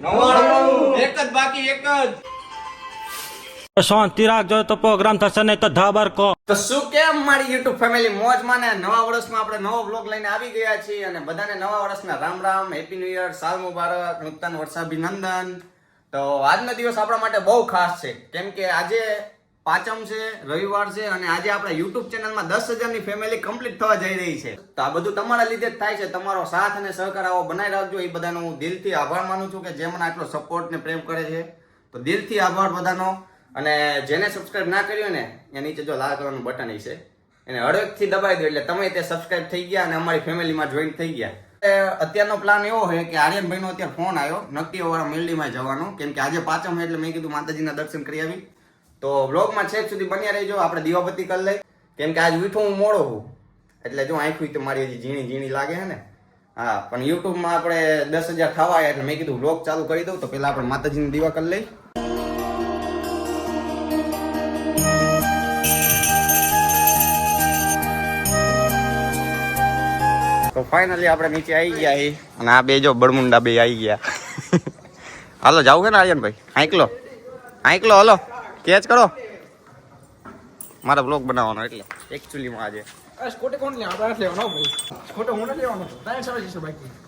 નવાણું એક જ બાકી એક જ. શાંતિ રાખજો તો પ્રોગ્રામ થશે નહીં તો ધાબર કો. તો શું કેમ મારી યુટ્યુબ ફેમિલી મોજમાં ને નવા વર્ષમાં આપણે નવો બ્લોગ લઈને આવી ગયા છીએ અને બધાને નવા વર્ષના Ram Ram happy new year સાલ મુબારક નૂતન વર્ષાભિનંદન. તો આજનો દિવસ આપણા માટે બહુ ખાસ છે. કેમ કે આજે પાંચમ છે, રવિવાર છે અને આજે આપણા યુટ્યુબ ચેનલમાં દસ હજારની ફેમિલી કમ્પ્લીટ થવા જઈ રહી છે. તો આ બધું તમારા લીધે જ થાય છે. તમારો સાથ અને સહકાર આવો બનાવી રાખજો. એ બધાનો હું દિલથી આભાર માનું છું કે જે મને આટલો સપોર્ટ ને પ્રેમ કરે છે. તો દિલથી આભાર બધાનો. અને જેને સબસ્ક્રાઇબ ના કર્યું ને એ નીચે જો લાલ કલરનું બટન છે એને હળવેકથી દબાવી દો. એટલે તમે તે સબસ્ક્રાઇબ થઈ ગયા અને અમારી ફેમિલીમાં જોઈન થઈ ગયા. અત્યારનો પ્લાન એવો છે કે આર્યનભાઈનો અત્યારે ફોન આવ્યો. નકટીવાળા મેલડીમાં જવાનો. કેમ કે આજે પાંચમ એટલે મેં કીધું માતાજીના દર્શન કરી આવી. તો વ્લોગમાં છેક સુધી બન્યા રહેજો. આપણે દીવાબત્તી કરી લઈ. કેમ કે આજ ઉઠું હું મોડો છું. એટલે જો આંખું તો મારી હજી ઝીણી ઝીણી લાગે છે ને. હા, પણ યુટ્યુબમાં આપણે દસ હજાર થવા એટલે મેં કીધું વ્લોગ ચાલુ કરી દઉં. તો પહેલાં આપણે માતાજીની દીવા કરી લઈ. તો ફાઇનલી આપણે નીચે આવી ગયા એ અને આ બે જો બળમુંડા બે આવી ગયા. હાલો, જાવું છે ને આર્યનભાઈ? આંકલો. આંકલો, હલો. કેચ કરો. મારા બ્લોગ બનાવવાનો એટલે એકચ્યુઅલીમાં આજે.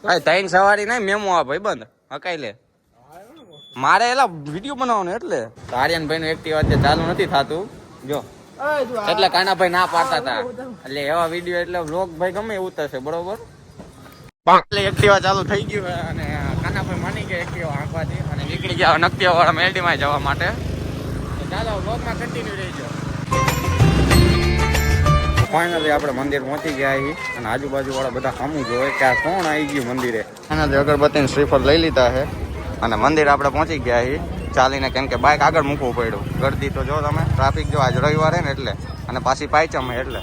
ભાઈ. ત્રણ સવારી નહીં મેમો આ ભાઈ બંધ. હકાઈ લે. મારે એલા વીડિયો બનાવવાનો એટલે. તો આર્યનભાઈ નું એક્ટિવા ચાલુ નથી થતું. જો. એટલે કાનાભાઈ ના પાડતા હતા એટલે એવા વીડિયો એટલે વ્લોગ ભાઈ ગમે એ ઉતરશે બરોબર? એટલે એક્ટિવા ચાલુ થઈ ગયું અને કાનાભાઈ માની ગયા એક્ટિવા આંકવાથી અને નીકળી ગયા નક્તિવા વાળા મેલડીમાં જવા માટે. ચાલો ફાઇનલી આપણે મંદિર પહોંચી ગયા છીએ અને આજુબાજુ વાળા બધા સામું જોવે કે આ કોણ આવી ગયું મંદિરે. ફાઇનલી અગરબત્તી શ્રીફળ લઈ લીધા છે અને મંદિર આપણે પહોંચી ગયા છીએ. ચાલીને કેમ કે બાઇક આગળ મૂકવું પડ્યું. ગરદી તો જો તમે ટ્રાફિક જો આજ રવિવારે ને એટલે. અને પાછી પાયચમ એટલે.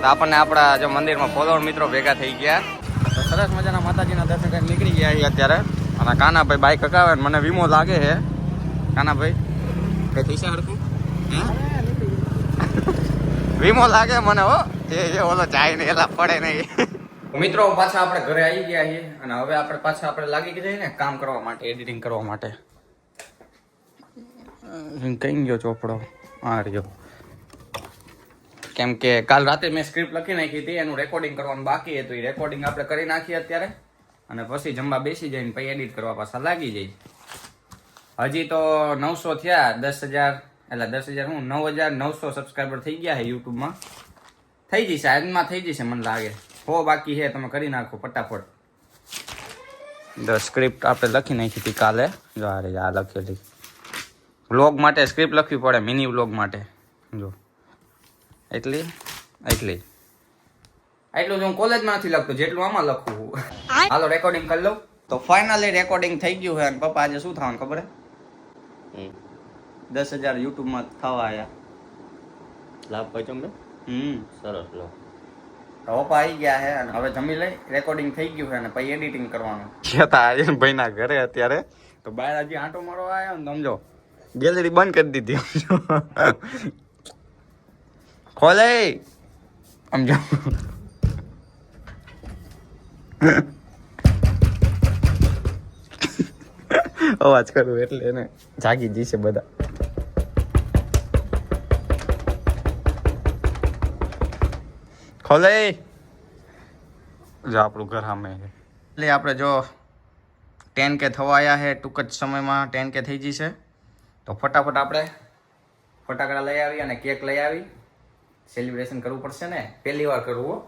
તો આપણને આપણા જો મંદિરમાં ફોલોવર મિત્રો ભેગા થઈ ગયા. તો સરસ મજાના માતાજીના દર્શન કરીને નીકળી ગયા છીએ અત્યારે. અને કાનાભાઈ બાઈક હકાવે મને વીમો લાગે છે. કાનાભાઈ, કઈ થઈ છે વીમો લાગે મને હો. એ ઓલો જાય ને એલા પડે નહીં. મિત્રો, પાછા આપણે ઘરે આવી ગયા છીએ. અને હવે આપણે પાછા આપણે લાગી ગયા ને કામ કરવા માટે એડિટિંગ કરવા માટે. કઈ ગયો ચોપડો? આ રહ્યો. કેમ કે કાલ રાતે મેં સ્ક્રિપ્ટ લખી નાખી હતી, એનું રેકોર્ડિંગ કરવાનું બાકી હતું. એ રેકોર્ડિંગ આપણે કરી નાખીએ અત્યારે. અને પછી જમવા બેસી જઈને પછી એડિટ કરવા પાછા લાગી જાય હજી તો નવસો થયા, દસ હજાર, એટલે દસ હજાર હું, નવ હજાર નવસો સબસ્ક્રાઈબર થઈ ગયા છે યુટ્યુબમાં. થઈ જશે, આજમાં થઈ જશે મને લાગે. હો, બાકી છે, તમે કરી નાખો ફટાફટ. સ્ક્રિપ્ટ આપણે લખી નાખી હતી કાલે. જો આ લખેલી. વ્લોગ માટે સ્ક્રિપ્ટ લખવી પડે મિની વ્લોગ માટે. જો. એટલી? એટલી. એટલું જ હું કોલેજમાં નથી લખતો જેટલું આમાં લખું. હાલો રેકોર્ડિંગ કરી લઉં. તો ફાઇનલી રેકોર્ડિંગ થઈ ગયું છે અને પપ્પા આજે શું થવાનું ખબર હે દસ હજાર યુટ્યુબમાં થવા આવ્યા લાભ પચમ તમને હમ. સરસ લો પપ્પા આવી ગયા છે અને હવે જમી લઈ રેકોર્ડિંગ થઈ ગયું છે અને પછી એડિટિંગ કરવાનું. હતા આર્યન ભાઈના ઘરે અત્યારે. તો બહાર હજી આંટો મારવા આવ્યો ને સમજો. ગેલેરી બંધ કરી દીધી. ખોલે જો અવાજ કરું એટલે એને જાગી જશે બધા. ખોલે જો આપણું ઘર સામે એટલે આપણે જો ટેન કે થવા આવ્યા છે ટૂંક જ સમયમાં ટેન કે થઈ જશે. તો ફટાફટ આપણે ફટાકડા લઈ આવી અને કેક લઈ આવી. સેલિબ્રેશન કરવું પડશે ને? પહેલી વાર કરવું.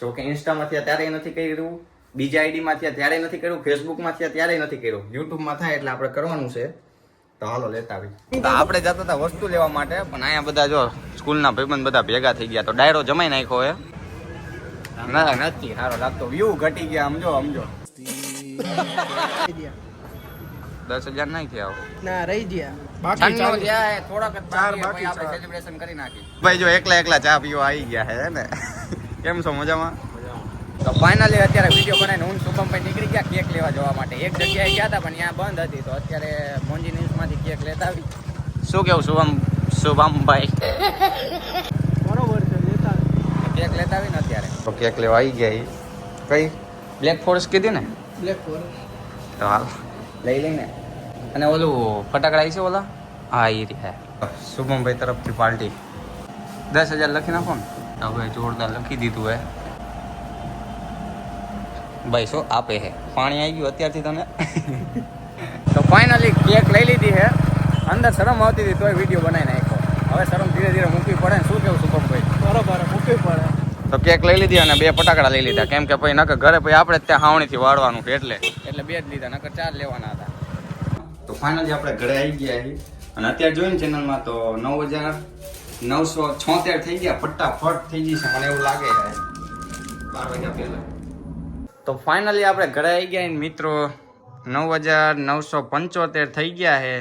જો કે ઇન્સ્ટામાં થયા ત્યારે નથી કર્યું. બીજા આઈડીમાં થયા ત્યારે નથી કર્યું. ફેસબુકમાં થયા ત્યારે નથી કર્યું. યુટ્યુબમાં થાય એટલે આપણે કરવાનું છે. તો હાલો લેતા આવી તો આપણે જતા હતા વસ્તુ લેવા માટે, પણ અહીંયા બધા જો સ્કૂલના ભાઈબંધ બધા ભેગા થઈ ગયા. તો ડાયરો જમાઈ નાખ્યો હે. ના, નથી, સારો લાગતો. વ્યૂ ઘટી ગયા, સમજો સમજો. દસ હજાર નહીં થયા ના રહી ગયા. બાકી થોડાક ચાર બાકી આપણે સેલિબ્રેશન કરી નાખી ભાઈ જો એકલા એકલા ચા પીવા આવી ગયા હે ને? કેમ છો મજામાં? તો ફાઇનલી અત્યારે વીડિયો બનાવીને હું ને શુભમભાઈ નીકળી ગયા કેક લેવા જવા માટે. એક જગ્યાએ ગયા હતા પણ ત્યાં બંધ હતી. તો અત્યારે મોંજી ન્યૂઝમાંથી કેક લેતા આવી. શું કેવું શુભમ શુભમભાઈ? બરોબર છે લેતા કેક લેતા આવી ને અત્યારે. તો કેક લેવા આવી ગયા ઈ. કઈ? બ્લેક ફોરેસ્ટ કીધી ને? બ્લેક ફોરેસ્ટ તો હાલ. લઈ લઈને. અને ઓલું ફટાકડા છે ઓલા? હા એ રહ્યા શુભમભાઈ તરફથી પાર્ટી દસ હજાર લખી નાખો ને. હવે જોરદાર લખી દીધું હે. ભાઈ શું આપે હે? પાણી આવી ગયું અત્યારથી તને? તો ફાઇનલી કેક લઈ લીધી હે. અંદર શરમ આવતી હતી તોય વીડિયો બનાવી નાખ્યો. હવે શરમ ધીરે ધીરે મૂકવી પડે ને. શું કેવું શુભમભાઈ? બરોબર મૂકવી પડે. તો કેક લઈ લીધી અને બે ફટાકડા લઈ લીધા. કેમ કે પછી નકર ઘરે પછી આપણે જ ત્યાં હાવણીથી વાળવાનું છે એટલે. એટલે બે જ લીધા નકર ચાર લેવાના હતા. તો ફાઇનલી આપણે ઘરે આવી ગયા છીએ. અને અત્યારે જોઈને ચેનલમાં તો નવ હજાર નવસો છોતેર થઈ ગયા, ફટાફટ થઈ ગઈ છે મને એવું લાગે બાર વાગ્યા પહેલા. તો ફાઇનલી આપણે ઘરે આવી ગયા મિત્રો. નવ હજાર નવસો પંચોતેર થઈ ગયા છે.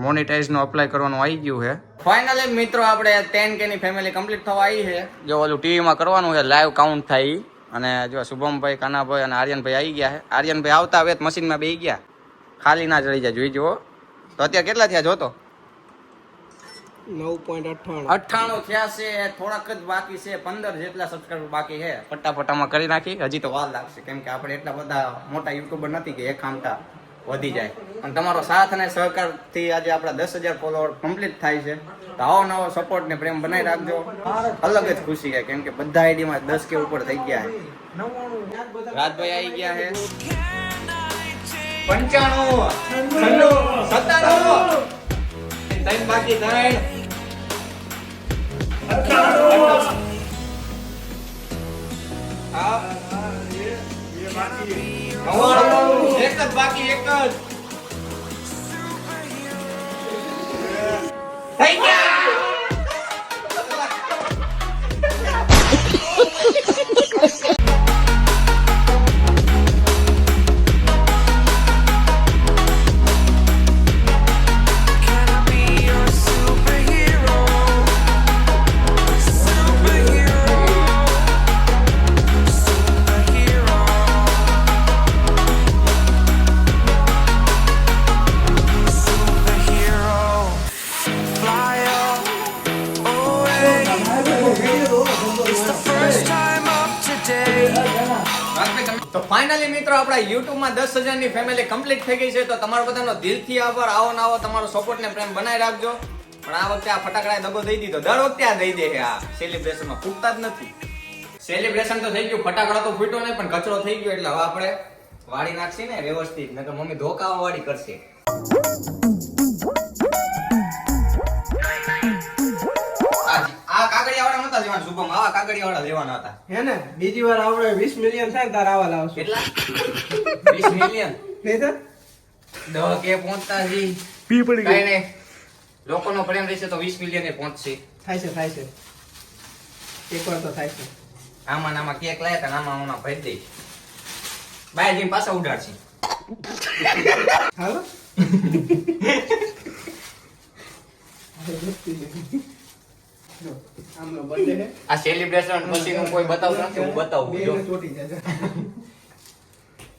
મોનિટાઈઝનું અપ્લાય કરવાનું આવી ગયું છે. ફાઇનલી મિત્રો, આપણે ટેન કે ની ફેમિલી કમ્પ્લીટ થવા આવી છે. જો ઓલું ટીવીમાં કરવાનું છે લાઈવ કાઉન્ટ થાય અને જો શુભમભાઈ, કાનાભાઈ અને આર્યનભાઈ આવી ગયા છે. આર્યનભાઈ આવતા હવે મશીનમાં બેસી ગયા. ખાલી ના ચડી જાય જોઈ જુઓ. તો અત્યારે કેટલા થયા જોતો? નવ પોઈન્ટ અઠ્ઠાણું. અઠ્ઠાણું થયા છે થોડાક જ બાકી છે પંદર જેટલા સબસ્ક્રાઈબર બાકી છે. ફટાફટામાં કરી નાખી. હજી તો વાર લાગશે કેમ કે આપણે એટલા બધા મોટા યુટ્યુબર નથી કે એક આમટા વધી જાય. અને તમારો સાથ અને સહકારથી આજે આપણા દસ હજાર ફોલોવર કમ્પ્લીટ થાય છે. તો આવો નવો સપોર્ટ ને પ્રેમ બનાવી રાખજો. અલગ જ ખુશી છે કેમ કે બધા આઈડીમાં દસ કે ઉપર થઈ ગયા છે. રાજભાઈ આવી ગયા છે. પંચાણું છન્નું સત્તાણું. ત્રણ બાકી ત્રણ એક જ બાકી એક જ. ફાઇનલી મિત્રો આપણા યુટ્યુબમાં દસ હજારની ફેમિલી કમ્પ્લીટ થઈ ગઈ છે, તો તમારો બધાનો દિલથી આભાર. આવો ના આવો, તમારો સપોર્ટ ને પ્રેમ બનાવી રાખજો. પણ આ વખતે આ ફટાકડા દગો દઈ દીધો. દર વખતે આ દઈ દે આ સેલિબ્રેશનમાં ફૂટતા જ નથી. સેલિબ્રેશન તો થઈ ગયું. ફટાકડા તો ફૂટ્યો નહીં, પણ કચરો થઈ ગયો એટલે હવે આપણે વાળી નાખશે ને વ્યવસ્થિત. નકર મમ્મી ધોકાવા વાળી કરશે. નતા લેવાના શુભમ આવા કાગળિયાવાળા લેવાના હતા. હે ને? બીજી વાર આપણે વીસ મિલિયન થાય તાર આવા લાવશું. કેટલા? 20 મિલિયન નહીં તો દો કે પહોંચતા જી પી પડી કઈ નહીં. લોકોનો પ્રેમ રહેશે તો 20 મિલિયન પહોંચશે. થાય છે થાય છે. એક વાર તો થાય છે. આમાં નામાં આમાં કેક લાયા તા આમાં આમાં ભરી દઈ બાય જઈને પાછા ઉડાડશે. હાલો જો, આમનો birthday છે. આ સેલિબ્રેશન પછી હું કોઈ બતાવું નથી હું બતાવું જો.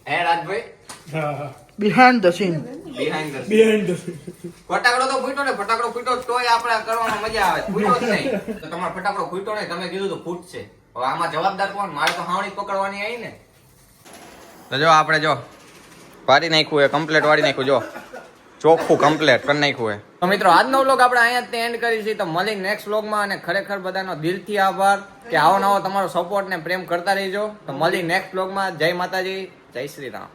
હે Rajbhai? Behind the scene behind the. Behind ફટાકડો તો ફૂટ્યો ને ફટાકડો ફૂટ્યો તોય આપણે કરવાનો મજા આવે. ફૂટ્યો જ નહીં. તો તમારો ફટાકડો ફૂટ્યો નહીં તમે કીધું તો ફૂટશે હવે આમાં જવાબદાર કોણ? મારે તો હાવણી પકડવાની આવી ને. તો જો આપણે જો વાળી નાખ્યું એ કમ્પ્લેટ વાળી નાખ્યું જો. ચોખ્ખું કમ્પ્લેટ કરી નાખ્યું તો મિત્રો, આજનો વ્લોગ આપણે અહીંયા જ એન્ડ કરી તો મળી નેક્સ્ટ વ્લોગમાં અને ખરેખર બધાનો દિલથી આભાર કે આવો નવો તમારો સપોર્ટ ને પ્રેમ કરતા રહીજો. તો મળી નેક્સ્ટ વ્લોગમાં જય માતાજી, જય શ્રી રામ.